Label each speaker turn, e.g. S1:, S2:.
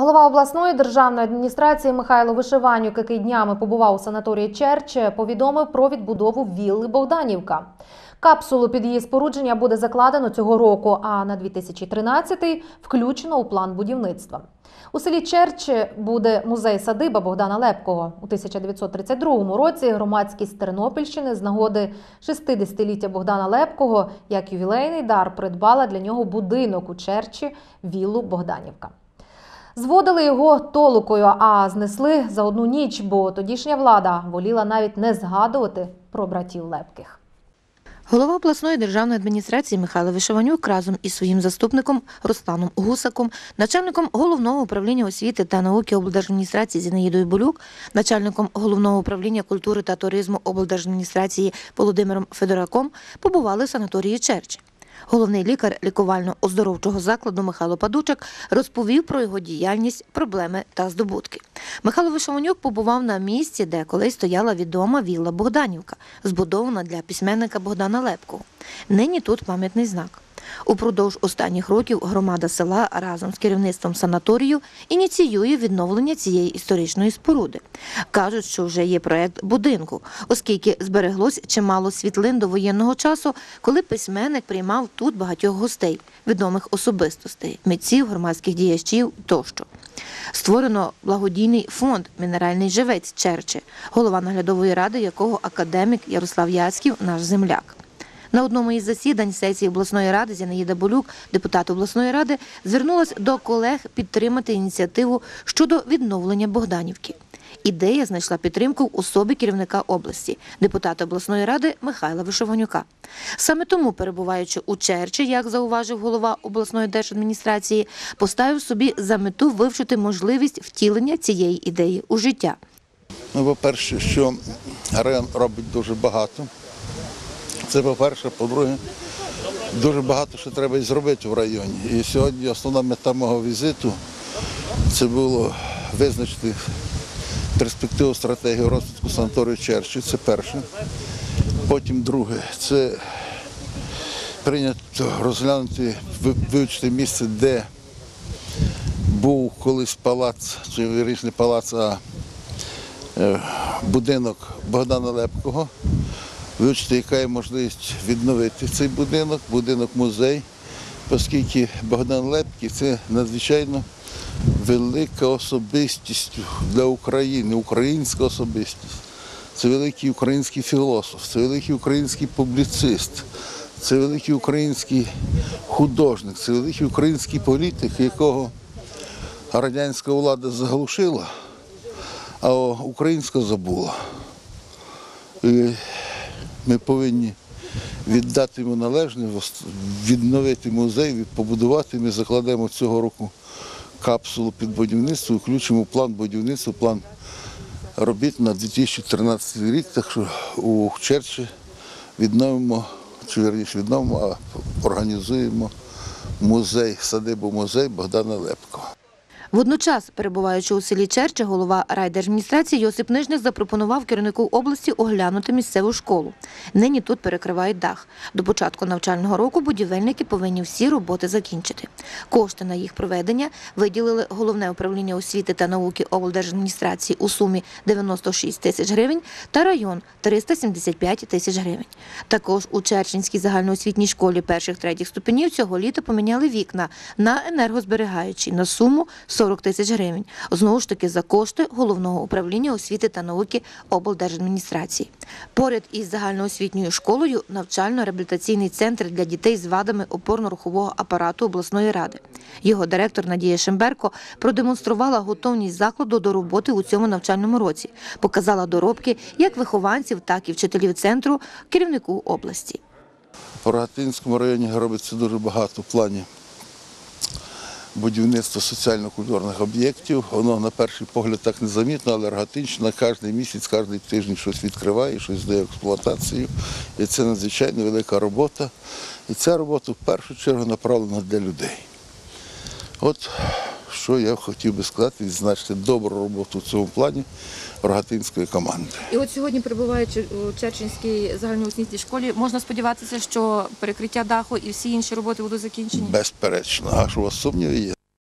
S1: Голова обласної державної адміністрації Михайло Вишиванюк, який днями побував у санаторії Черче, повідомив про відбудову вілли Богданівка. Капсулу під її спорудження буде закладено цього року, а на 2013 включено у план будівництва. У селі Черче буде музей садиба Богдана Лепкого. У 1932 році громадськість Тернопільщини з нагоди 60-ліття Богдана Лепкого як ювілейний дар придбала для нього будинок у Черчі віллу Богданівка. Зводили його толукою, а знесли за одну ніч, бо тодішня влада воліла навіть не згадувати про братів Лепких.
S2: Голова обласної державної адміністрації Михайло Вишиванюк разом із своїм заступником Русланом Гусаком, начальником головного управління освіти та науки облдержадміністрації Зінаїдою Болюк, начальником головного управління культури та туризму облдержадміністрації Володимиром Федораком побували в санаторії Черч. Головний лікар лікувально-оздоровчого закладу Михайло Падучак розповів про його діяльність, проблеми та здобутки. Михайло Вишиванюк побував на місці, де колись стояла відома вілла Богданівка, збудована для письменника Богдана Лепкого. Нині тут пам'ятний знак. Упродовж останніх років громада села разом з керівництвом санаторію ініціює відновлення цієї історичної споруди. Кажуть, що вже є проект будинку, оскільки збереглось чимало світлин до воєнного часу, коли письменник приймав тут багатьох гостей, відомих особистостей, митців, громадських діячів тощо. Створено благодійний фонд Мінеральний живець Черче, голова наглядової ради якого академік Ярослав Яцьків, наш земляк. На одному із засідань сесії обласної ради Зінаїда Болюк, депутат обласної ради, звернулася до колег підтримати ініціативу щодо відновлення Богданівки. Ідея знайшла підтримку в особі керівника області, депутата обласної ради Михайла Вишиванюка. Саме тому, перебуваючи у Черчі, як зауважив голова обласної держадміністрації, поставив собі за мету вивчити можливість втілення цієї ідеї у життя.
S3: Ну, по-перше, що район робить дуже багато. Це по-перше, по-друге, дуже багато що треба зробити в районі. І сьогодні основна мета мого візиту це було визначити перспективу стратегію розвитку санаторію Черчі. Це перше. Потім друге, це прийнято розглянути, вивчити місце, де був колись палац, чи не палац, а е, будинок Богдана Лепкого, вивчити, яка є можливість відновити цей будинок, будинок-музей, оскільки Богдан Лепкий це надзвичайно велика особистість для України, українська особистість. Це великий український філософ, це великий український публіцист, це великий український художник, це великий український політик, якого радянська влада заглушила а українська забула. Ми повинні віддати йому належне, відновити музей, побудувати. Ми закладемо цього року капсулу під будівництво, включимо план будівництва, план робіт на 2013 рік. Так що у Черчі відновимо, чи вірніше відновимо, а організуємо музей, садибу музей Богдана Лепкого.
S2: Водночас, перебуваючи у селі Черче, голова райдержадміністрації Йосип Нижник запропонував керівнику області оглянути місцеву школу. Нині тут перекривають дах. До початку навчального року будівельники повинні всі роботи закінчити. Кошти на їх проведення виділили головне управління освіти та науки облдержадміністрації у сумі 96 тисяч гривень та район 375 тисяч гривень. Також у Черченській загальноосвітній школі перших третіх ступенів цього літа поміняли вікна на енергозберігаючі на суму 40 тисяч гривень. Знову ж таки за кошти головного управління освіти та науки облдержадміністрації. Поряд із загальноосвітньою школою навчально-реабілітаційний центр для дітей з вадами опорно-рухового апарату обласної ради. Його директор Надія Шемберко продемонструвала готовність закладу до роботи у цьому навчальному році, показала доробки як вихованців, так і вчителів центру керівнику області.
S3: В Рогатинському районі робиться дуже багато в плані будівництва соціально-культурних об'єктів. Воно на перший погляд так незамітно, але Рогатинщина кожен місяць, кожен тиждень щось відкриває, щось дає експлуатацію. І це надзвичайно велика робота. І ця робота в першу чергу направлена для людей. От що я хотів би сказати, відзначити добру роботу в цьому плані рогатинської команди.
S4: І от сьогодні, перебуваючи у Черченській загальноосвітній школі, можна сподіватися, що перекриття даху і всі інші роботи будуть закінчені.
S3: Безперечно. А що у вас сумніви є?